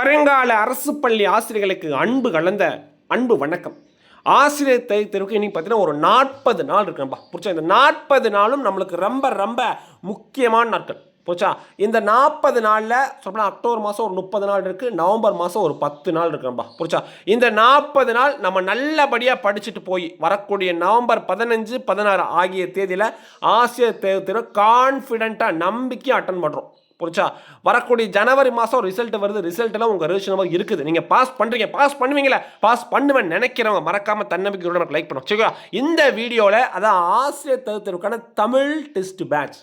வருங்கால அரசு பள்ளி ஆசிரியர்களுக்கு அன்பு கலந்த அன்பு வணக்கம். ஆசிரியர் தேர்வு தேர்வுக்கு இன்னைக்கு பார்த்தீங்கன்னா ஒரு நாற்பது நாள் இருக்குப்பா புரிச்சா இந்த நாற்பது நாளும் நம்மளுக்கு ரொம்ப ரொம்ப முக்கியமான நாட்கள். போச்சா இந்த நாற்பது நாளில் சொல்லப்போனால் அக்டோபர் மாதம் ஒரு முப்பது நாள் இருக்குது நவம்பர் மாதம் ஒரு பத்து நாள் இருக்கும்பா புரிச்சா இந்த நாற்பது நாள் நம்ம நல்லபடியாக படிச்சுட்டு போய் வரக்கூடிய நவம்பர் பதினஞ்சு பதினாறு ஆகிய தேதியில் ஆசிரியர் தேர்வு தேர்வு கான்ஃபிடென்ட்டாக நம்பிக்கையாக அட்டன் பண்ணுறோம் புரிச்சா வரக்கூடிய ஜனவரி மாதம் ரிசல்ட் வருது. ரிசல்ட்லாம் உங்கள் ரிசல்ட் நம்பர் இருக்குது. நீங்கள் பாஸ் பண்ணுறீங்க பாஸ் பண்ணுவீங்களே பாஸ் பண்ணுவேன் நினைக்கிறவங்க மறக்காமல் தன்னம்பிக்கையோட எனக்கு லைக் பண்ணுவோம் சரிங்களா? இந்த வீடியோவில் அதான் ஆசிரியர் தகுத்தருக்கான தமிழ் டெஸ்ட் பேட்ச்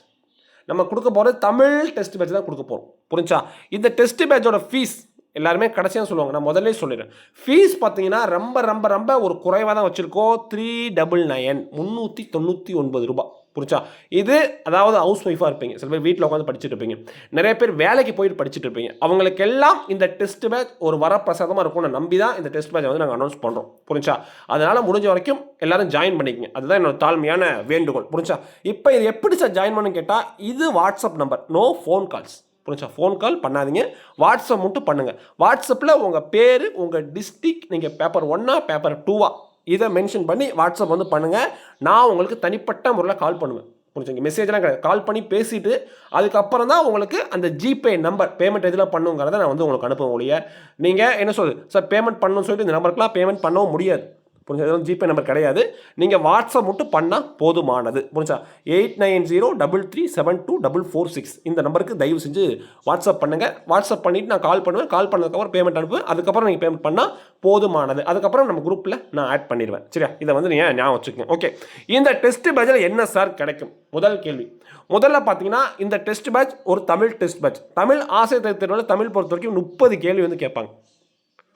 நம்ம கொடுக்க போகிறது தமிழ் டெஸ்ட் பேட்ச் தான் கொடுக்க போகிறோம் புரிஞ்சா? இந்த டெஸ்ட் பேட்சோட ஃபீஸ் எல்லாருமே கடைசியாக சொல்லுவாங்க. நான் முதல்ல சொல்லிடுறேன். ஃபீஸ் பார்த்தீங்கன்னா ரொம்ப ரொம்ப ரொம்ப ஒரு குறைவாக தான் வச்சுருக்கோம். த்ரீ டபுள் நயன் முந்நூற்றி தொண்ணூற்றி ஒன்பது ரூபாய். புரிச்சா இது அதாவது ஹவுஸ் ஒய்ஃபாக இருப்பீங்க. சில பேர் வீட்டில் உட்காந்து படிச்சுட்டு இருப்பீங்க. நிறைய பேர் வேலைக்கு போயிட்டு படிச்சுட்டு இருப்பீங்க. அவங்களுக்கெல்லாம் இந்த டெஸ்ட் பேட்ச் ஒரு வரப்பிரசாதமாக இருக்கும்னு நம்பி தான் இந்த டெஸ்ட் பேட்சை வந்து நாங்கள் அனௌன்ஸ் பண்ணுறோம் புரிஞ்சா? அதனால் முடிஞ்ச வரைக்கும் எல்லாரும் ஜாயின் பண்ணிக்கங்க. அதுதான் என்னோட தாழ்மையான வேண்டுகோள். புரிஞ்சா? இப்போ இது எப்படி சார் ஜாயின் பண்ணு கேட்டால் இது WhatsApp number no phone calls புரிஞ்சா? ஃபோன் கால் பண்ணாதீங்க. வாட்ஸ்அப் மட்டும் பண்ணுங்கள் வாட்ஸ்அப்பில் உங்கள் பேர் உங்கள் டிஸ்ட்ரிக் நீங்கள் பேப்பர் ஒன்னா பேப்பர் டூவா இதை மென்ஷன் பண்ணி வாட்ஸ்அப் வந்து பண்ணுங்கள் நான் உங்களுக்கு தனிப்பட்ட முறையில் கால் பண்ணுவேன். புரிஞ்சுங்க? மெசேஜ்லாம் கிடையாது. கால் பண்ணி பேசிவிட்டு அதுக்கப்புறம் தான் உங்களுக்கு அந்த ஜிபே நம்பர் பேமெண்ட் எதில் பண்ணுங்கிறத நான் வந்து உங்களுக்கு அனுப்புவேன் ஒழிய. நீங்கள் என்ன சொல்லுது சார் பேமெண்ட் பண்ணணும்னு சொல்லிட்டு இந்த நம்பருக்குலாம் பேமெண்ட் பண்ணவும் முடியாது. புரிஞ்சா ஜிபே நம்பர் கிடையாது. நீங்கள் வாட்ஸ்அப் மட்டும் பண்ணால் போதுமானது. புரிஞ்சா? Eight nine zero double three seven two double four six. இந்த நம்பருக்கு தயவு செஞ்சு வாட்ஸ்அப் பண்ணுங்கள் வாட்ஸ்அப் பண்ணிவிட்டு நான் கால் பண்ணுவேன். கால் பண்ணதுக்கப்புறம் பேமெண்ட் அனுப்புவேன் அதுக்கப்புறம் நீங்கள் பேமெண்ட் பண்ணால் போதுமானது. அதுக்கப்புறம் நம்ம குரூப்பில் நான் ஆட் பண்ணிடுவேன் சரியா? இதை வந்து நீங்கள் ஞாபகம் வச்சுக்கோங்க. ஓகே. இந்த டெஸ்ட் பேட்சில் என்ன சார் கிடைக்கும்? முதல் கேள்வி. முதல்ல பார்த்தீங்கன்னா இந்த டெஸ்ட் பேட்ச் ஒரு தமிழ் டெஸ்ட் பேட்ச். தமிழ் ஆசிரியர் தேர்வில் தமிழ் பொறுத்த வரைக்கும் முப்பது கேள்வி வந்து கேட்பாங்க.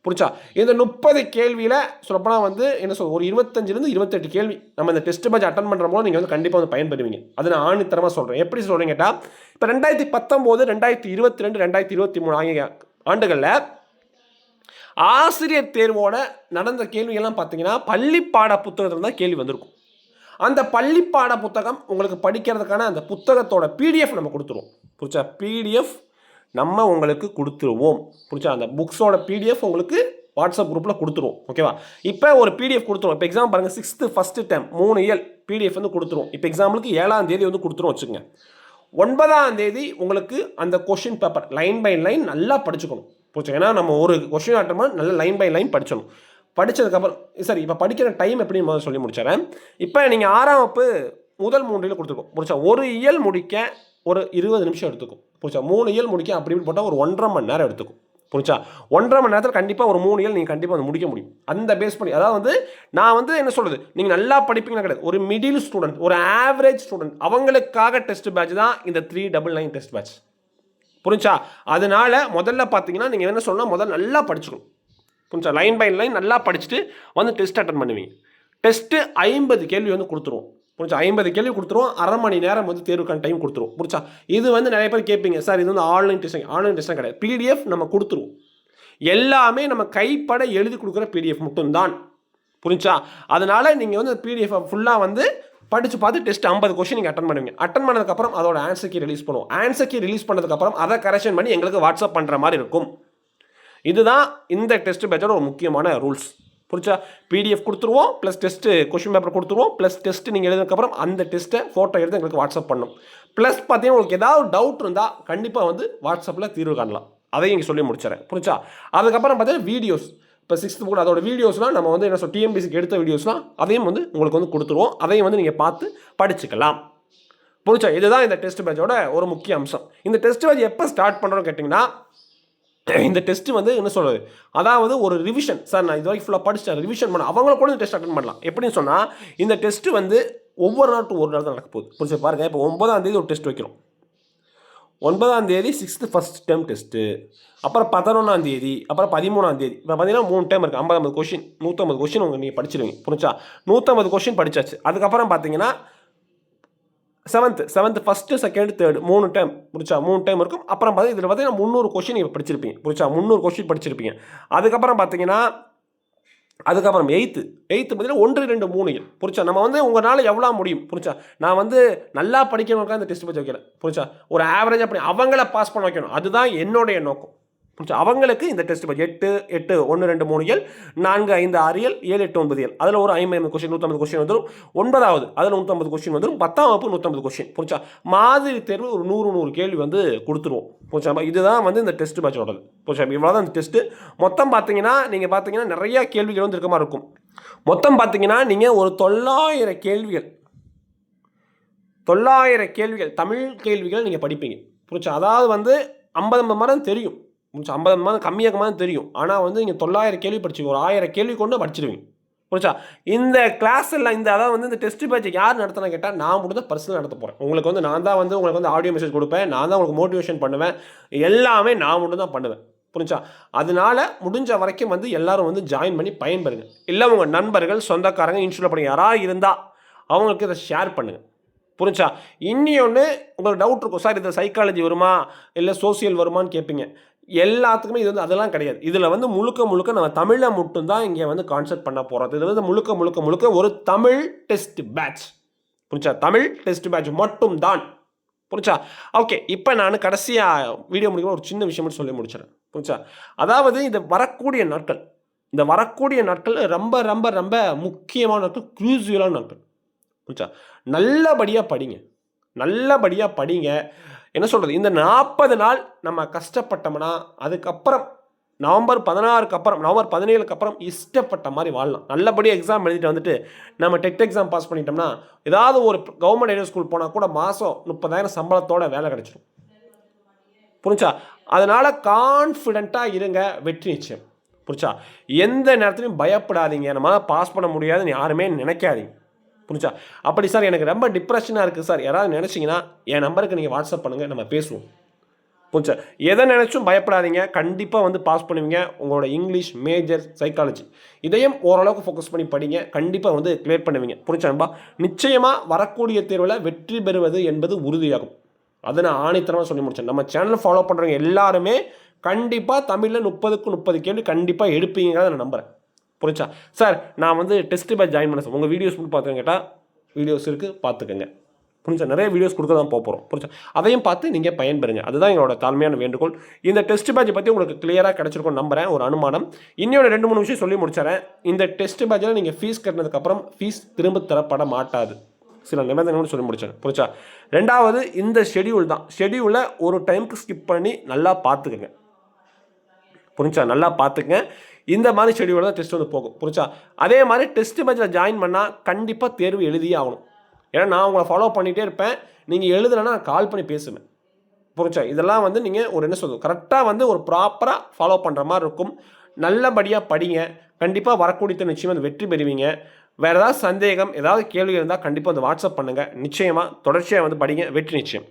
புரிச்சா இந்த முப்பது கேள்வியில் சொல்லப்போனால் வந்து என்ன சொல் ஒரு இருபத்தஞ்சிலேருந்து இருபத்தெட்டு கேள்வி. நம்ம இந்த டெஸ்ட் பேட்ச் அட்டன் பண்ணுற போது நீங்கள் வந்து கண்டிப்பாக வந்து பயன்படுவீங்க அது நான் ஆணித்தரமாக சொல்கிறேன் எப்படி சொல்கிறேன் கேட்டால் இப்போ ரெண்டாயிரத்தி பத்தொம்போது ரெண்டாயிரத்தி இருபத்தி ரெண்டு ரெண்டாயிரத்தி இருபத்தி மூணு ஆகிய ஆண்டுகளில் ஆசிரியர் தேர்வோட நடந்த கேள்விகள்லாம் பார்த்தீங்கன்னா பள்ளி பாட புத்தகத்தில் தான் கேள்வி வந்திருக்கும். அந்த பள்ளி பாட புத்தகம் உங்களுக்கு படிக்கிறதுக்கான அந்த புத்தகத்தோட பிடிஎஃப் நம்ம கொடுத்துருவோம். புரிச்சா பிடிஎஃப் நம்ம உங்களுக்கு கொடுத்துருவோம். புரிச்சா அந்த புக்ஸோட பிடிஎஃப் உங்களுக்கு வாட்ஸ்அப் குரூப்பில் கொடுத்துருவோம். ஓகேவா இப்போ ஒரு பிடிஎஃப் கொடுத்துருவோம். இப்போ எக்ஸாம் பாருங்கள் சிக்ஸ்த்து ஃபஸ்ட்டு டைம் மூணு இயல் பிடிஎஃப் வந்து கொடுத்துருவோம். இப்போ எக்ஸாம்பிளுக்கு ஏழாம் தேதி வந்து கொடுத்துருவோம் வச்சுக்கோங்க. ஒன்பதாம் தேதி உங்களுக்கு அந்த question paper line by line நல்லா படிச்சுக்கணும். புரிச்சு ஏன்னா நம்ம ஒரு கொஷின் ஆட்டமாக நல்ல லைன் பை லைன் படிச்சணும் படித்ததுக்கப்புறம் சரி இப்போ படிக்கிற டைம் எப்படின்னு முதல்ல சொல்லி முடிச்சிடறேன். இப்போ நீங்கள் ஆறாம் வகுப்பு முதல் மூன்றில் கொடுத்துருக்கோம். புரிச்சா ஒரு இயல் முடிக்க ஒரு இருபது நிமிஷம் எடுத்துக்கும். புரிச்சா மூணு இயல் முடிக்க அப்படி இப்படி போட்டால் ஒரு ஒன்றரை மணி நேரம் எடுத்துக்கும். புரிச்சா ஒன்றரை மணி நேரத்தில் கண்டிப்பாக ஒரு மூணு இயல் நீங்கள் கண்டிப்பாக வந்து முடிக்க முடியும். அந்த பேஸ் பண்ணி அதாவது வந்து நான் வந்து என்ன சொல்கிறது நீங்கள் நல்லா படிப்பீங்கன்னா கிடையாது. ஒரு மிடில் ஸ்டூடெண்ட் ஒரு ஆவரேஜ் ஸ்டூடெண்ட் அவங்களுக்காக டெஸ்ட் பேட்ச் தான் இந்த three double nine test batch புரிஞ்சா? அதனால முதல்ல பார்த்தீங்கன்னா நீங்கள் என்ன சொன்னால் முதல்ல நல்லா படிச்சுக்கணும். புரிஞ்சா? லைன் பை லைன் நல்லா படிச்சுட்டு வந்து டெஸ்ட் அட்டன் பண்ணுவீங்க. டெஸ்ட்டு ஐம்பது கேள்வி வந்து கொடுத்துருவோம். புரிச்சா ஐம்பது கேள்வி கொடுத்துருவோம். அரை மணி நேரம் வந்து தேர்வுக்கான டைம் கொடுத்துருவோம். புரிச்சா இது வந்து நிறைய பேர் கேட்பீங்க. சார் இது வந்து ஆன்லைன் டெஸ்ட் ஆன்லைன் டெஸ்ட்லாம் கிடையாது. பிடிஎஃப் நம்ம கொடுத்துருவோம். எல்லாமே நம்ம கைப்பட எழுதி கொடுக்குற பிடிஎஃப் மட்டும்தான். புரிஞ்சா? அதனால் நீங்கள் வந்து பிடிஎஃப் ஃபுல்லாக வந்து படித்து பார்த்து டெஸ்ட் ஐம்பது கொஸ்டின் நீங்கள் அட்டன் பண்ணுவீங்க. அட்டன் பண்ணதுக்கப்புறம் அதோட ஆன்சர் கீ ரிலீஸ் பண்ணுவோம். ஆன்சர் கீ ரிலீஸ் பண்ணதுக்கப்புறம் அதை கரெக்ஷன் பண்ணி எங்களுக்கு வாட்ஸ்அப் பண்ணுற மாதிரி இருக்கும். இதுதான் இந்த டெஸ்ட் பேட்சோட ஒரு முக்கியமான ரூல்ஸ் புரிச்சா பிடிஎஃப் கொடுத்துருவோம் ப்ளஸ் டெஸ்ட்டு கொஷின் பேப்பர் கொடுத்துருவோம் ப்ளஸ் டெஸ்ட் நீங்கள் எழுதுனதுக்கப்புறம் அந்த டெஸ்ட்டை ஃபோட்டோ எடுத்து எங்களுக்கு வாட்ஸ்அப் பண்ணும். ப்ளஸ் பார்த்தீங்கன்னா உங்களுக்கு ஏதாவது டவுட் இருந்தால் கண்டிப்பாக வந்து வாட்ஸ்அப்பில் தீர்வு காணலாம். அதையும் இங்கே சொல்லி முடிச்சிடறேன். புரிச்சா அதுக்கப்புறம் பார்த்தீங்கன்னா வீடியோஸ் இப்போ சிக்ஸ்த்து கூட அதோட வீடியோஸ்லாம் நம்ம வந்து என்ன சொல் டிஎம்பிசிக்கு எடுத்த வீடியோஸ்லாம் அதையும் வந்து உங்களுக்கு வந்து கொடுத்துருவோம். அதையும் வந்து நீங்கள் பார்த்து படிச்சுக்கலாம். புரிச்சா இதுதான் இந்த டெஸ்ட் பேட்சோட ஒரு முக்கிய அம்சம். இந்த டெஸ்ட் பேட்ச் எப்போ ஸ்டார்ட் பண்ணுறோம்னு கேட்டிங்கன்னா இந்த டெஸ்ட் வந்து என்ன சொல்கிறது அதாவது ஒரு ரிவிஷன் சார் நான் இது வரைக்கும் ஃபுல்லாக படிச்சிட்டேன். ரிவிஷன் பண்ண அவங்கள கூட இந்த டெஸ்ட் அட்டன் பண்ணலாம். எப்படின்னு சொன்னால் இந்த டெஸ்ட் வந்து ஒவ்வொரு நாள் டு ஒரு நாள் தான் நடக்க போகுது. புரிஞ்சு பாருங்கள் இப்போ ஒன்பதாம் தேதி ஒரு டெஸ்ட் வைக்கிறோம். ஒன்பதாம் தேதி சிக்ஸ்த்து ஃபஸ்ட் டேம் டெஸ்ட்டு அப்புறம் பதினொன்றாம் தேதி அப்புறம் பதிமூணாம் தேதி. இப்போ பார்த்தீங்கன்னா மூணு டைம் இருக்குது ஐம்பது ஐம்பது கொஷின் நூற்றம்பது கொஷின் உங்கள் நீங்கள் படிச்சிருவீங்க. புரிஞ்சா நூற்றம்பது கொஷின் படிச்சாச்சு. அதுக்கப்புறம் பார்த்தீங்கன்னா seventh seventh first second third மூணு டைம் புரிச்சா மூணு டைம் இருக்கும். அப்புறம் பார்த்தீங்கன்னா இதில் பார்த்தீங்கன்னா முந்நூறு கொஷின் நீங்கள் படிச்சிருப்பீங்க புரிச்சா முந்நூறு கொஷின் படிச்சிருப்பீங்க. அதுக்கப்புறம் பார்த்தீங்கன்னா அதுக்கப்புறம் எயித்து எயித்து பார்த்தீங்கன்னா ஒன்று ரெண்டு மூணு புரிச்சா நம்ம வந்து உங்களால் எவ்வளோ முடியும் புரிச்சா நான் வந்து நல்லா படிக்கிறவங்களுக்காக இந்த டெஸ்ட் பற்றி வைக்கிறேன் புரிச்சா ஒரு ஆவரேஜாக அப்படி அவங்கள பாஸ் பண்ண வைக்கணும். அதுதான் என்னுடைய நோக்கம். அவங்களுக்கு இந்த டெஸ்ட் பேட்ச் எட்டு எட்டு ஒன்று ரெண்டு மூணு ஏழு நான்கு ஐந்து ஆறு ஏழு ஏழு எட்டு ஒன்பது ஏழு. அதில் ஒரு ஐம்பது கொஸ்டின் நூற்றம்பது கொஸ்டின் வந்துடும் ஒன்பதாவது அதில் நூற்றம்பது கொஸ்டின் வந்துடும் பத்தாம் வகுப்பு நூற்றம்பது கொஸ்டின் புரிஞ்சா? மாதிரி தேர்வு ஒரு நூறு நூறு கேள்வி வந்து கொடுத்துருவோம். புரிச்சா இதுதான் வந்து இந்த டெஸ்ட் பேட்சோடது புரிச்சா இவ்வளோ தான் இந்த டெஸ்ட்டு மொத்தம் பார்த்தீங்கன்னா நீங்கள் பார்த்தீங்கன்னா நிறையா கேள்விகள் வந்து இருக்க மாதிரி இருக்கும். மொத்தம் பார்த்தீங்கன்னா நீங்கள் ஒரு தொள்ளாயிரம் கேள்விகள். தொள்ளாயிரம் கேள்விகள் தமிழ் கேள்விகள் நீங்கள் படிப்பீங்க. புரிச்சா அதாவது வந்து ஐம்பது ஐம்பது மரம் தெரியும். முடிச்சு ஐம்பது மாதம் கம்மியாக மாதிரி தெரியும். ஆனால் வந்து நீங்கள் தொள்ளாயிரம் கேள்வி படிச்சுக்கோ ஒரு ஆயிரம் கேள்வி கொண்டு படிச்சிருவீங்க. புரிச்சா இந்த கிளாஸ் எல்லாம் இந்த அதாவது வந்து இந்த டெஸ்ட் பேட்ச் யார் நடத்தினா கேட்டால் நான் மட்டும் தான் பர்சனல் நடத்த போகிறேன் உங்களுக்கு வந்து நான் தான் வந்து உங்களுக்கு வந்து ஆடியோ மெசேஜ் கொடுப்பேன். நான் தான் உங்களுக்கு மோட்டிவேஷன் பண்ணுவேன். எல்லாமே நான் மட்டும் தான் பண்ணுவேன். புரிஞ்சா? அதனால முடிஞ்ச வரைக்கும் வந்து எல்லாரும் வந்து ஜாயின் பண்ணி பயன்பெறுங்க. இல்லை உங்கள் நண்பர்கள் சொந்தக்காரங்க இன்ஸ்டியூட் பண்ணி யாராவது இருந்தால் அவங்களுக்கு இதை ஷேர் பண்ணுங்கள் புரிஞ்சா? இன்னி ஒன்று உங்களுக்கு டவுட் இருக்கும். சார் இது சைக்காலஜி வருமா? இல்லை சோசியல் வருமான்னு கேட்பீங்க எல்லாத்துக்குமே இது வந்து அதெல்லாம் கிடையாது. இதில் வந்து முழுக்க முழுக்க நம்ம தமிழை மட்டும்தான் இங்கே வந்து கான்செப்ட் பண்ண போகிறது இது வந்து முழுக்க முழுக்க முழுக்க ஒரு தமிழ் டெஸ்ட் பேட்ச் புரிஞ்சா? தமிழ் டெஸ்ட் பேட்ச் மட்டும்தான். புரிச்சா ஓகே இப்போ நான் கடைசியாக வீடியோ முடிக்கும் ஒரு சின்ன விஷயம் சொல்லி முடிச்சிடறேன். புரிச்சா அதாவது இந்த வரக்கூடிய நாட்கள். இந்த வரக்கூடிய நாட்கள் ரொம்ப ரொம்ப ரொம்ப முக்கியமான நாட்கள் க்ரூசியலான நாட்கள். புரிச்சா நல்லபடியாக படிங்க. நல்லபடியாக படிங்க. என்ன சொல்கிறது இந்த நாற்பது நாள் நம்ம கஷ்டப்பட்டோம்னா அதுக்கப்புறம் நவம்பர் பதினாறுக்கு அப்புறம் நவம்பர் பதினேழுக்கு அப்புறம் இஷ்டப்பட்ட மாதிரி வாழலாம். நல்லபடியாக எக்ஸாம் எழுதிட்டு வந்துட்டு நம்ம டெட் எக்ஸாம் பாஸ் பண்ணிட்டோம்னா ஏதாவது ஒரு கவர்மெண்ட் எய்டட் ஸ்கூல் போனால் கூட மாதம் முப்பதாயிரம் சம்பளத்தோட வேலை கிடச்சிடும் புரிஞ்சா? அதனால் கான்ஃபிடெண்ட்டாக இருங்க வெற்றி நிச்சயம். புரிச்சா எந்த நேரத்துலையும் பயப்படாதீங்க. நம்மளால் பாஸ் பண்ண முடியாதுன்னு யாருமே நினைக்காதீங்க. புரிஞ்சா? அப்படி சார் எனக்கு ரொம்ப டிப்ரெஷனாக இருக்குது சார். யாராவது நினச்சிங்கன்னா என் நம்பருக்கு நீங்கள் வாட்ஸ்அப் பண்ணுங்கள் நம்ம பேசுவோம். புரிஞ்சா? எதை நினச்சும் பயப்படாதீங்க. கண்டிப்பாக வந்து பாஸ் பண்ணுவீங்க. உங்களோட இங்கிலீஷ் மேஜர் சைக்காலஜி இதையும் ஓரளவுக்கு ஃபோக்கஸ் பண்ணி படிங்க. கண்டிப்பாக வந்து கிளியர் பண்ணுவீங்க. புரிஞ்சான்பா நிச்சயமாக வரக்கூடிய தேர்வில் வெற்றி பெறுவது என்பது உறுதியாகும். அதை நான் ஆணித்தரமாக சொல்லி முடிச்சேன். நம்ம சேனல் ஃபாலோ பண்ணுறவங்க எல்லாருமே கண்டிப்பாக தமிழில் முப்பதுக்கு முப்பது கேள்வி கண்டிப்பாக எடுப்பீங்கிறத நான் நம்புகிறேன் புரிஞ்சா? சார் நான் வந்து டெஸ்ட் பேட்ச் ஜாயின் பண்ண சார். உங்கள் வீடியோஸ் மட்டும் பார்த்துங்க கேட்டால் வீடியோஸ் இருக்குது பார்த்துக்கங்க. புரிஞ்சா? நிறைய வீடியோஸ் கொடுக்க தான் போக போகிறோம் புரிஞ்சா? அதையும் பார்த்து நீங்கள் பயன்பெறுங்க. அதுதான் எங்களோட தாழ்மையான வேண்டுகோள். இந்த டெஸ்ட் பேட்ச் பற்றி உங்களுக்கு கிளியராக கிடச்சிருக்கும் நம்புறேன் ஒரு அனுமானம். இன்னொரு ரெண்டு மூணு விஷயம் சொல்லி முடிச்சிடறேன். இந்த டெஸ்ட் பேட்சில் நீங்கள் ஃபீஸ் கட்டினதுக்கப்புறம் ஃபீஸ் திரும்ப தரப்பட மாட்டாது. சில நிபந்தனைகள் சொல்லி முடிச்சேன் புரிச்சா ரெண்டாவது இந்த ஷெடியூல் தான். ஷெடியூலை ஒரு டைமுக்கு ஸ்கிப் பண்ணி நல்லா பார்த்துக்கங்க. புரிஞ்சா? நல்லா பார்த்துங்க இந்த மாதிரி ஷெடியூலில் தான் டெஸ்ட் வந்து போகும். புரிச்சா அதே மாதிரி டெஸ்ட் பேட்சில் ஜாயின் பண்ணால் கண்டிப்பாக தேர்வு எழுதியே ஆகணும். ஏன்னா நான் உங்களை ஃபாலோ பண்ணிகிட்டே இருப்பேன். நீங்கள் எழுதலைன்னா நான் கால் பண்ணி பேசுவேன். புரிச்சா இதெல்லாம் வந்து நீங்கள் ஒரு என்ன சொல்லுங்கள் கரெக்டாக வந்து ஒரு ப்ராப்பராக ஃபாலோ பண்ணுற மாதிரி இருக்கும். நல்லபடியாக படிங்க. கண்டிப்பாக வரக்கூடிய நிச்சயம் வந்து வெற்றி பெறுவீங்க. வேறு ஏதாவது சந்தேகம் ஏதாவது கேள்வி இருந்தால் கண்டிப்பாக வந்து வாட்ஸ்அப் பண்ணுங்கள் நிச்சயமாக தொடர்ச்சியாக வந்து படிங்க. வெற்றி நிச்சயம்.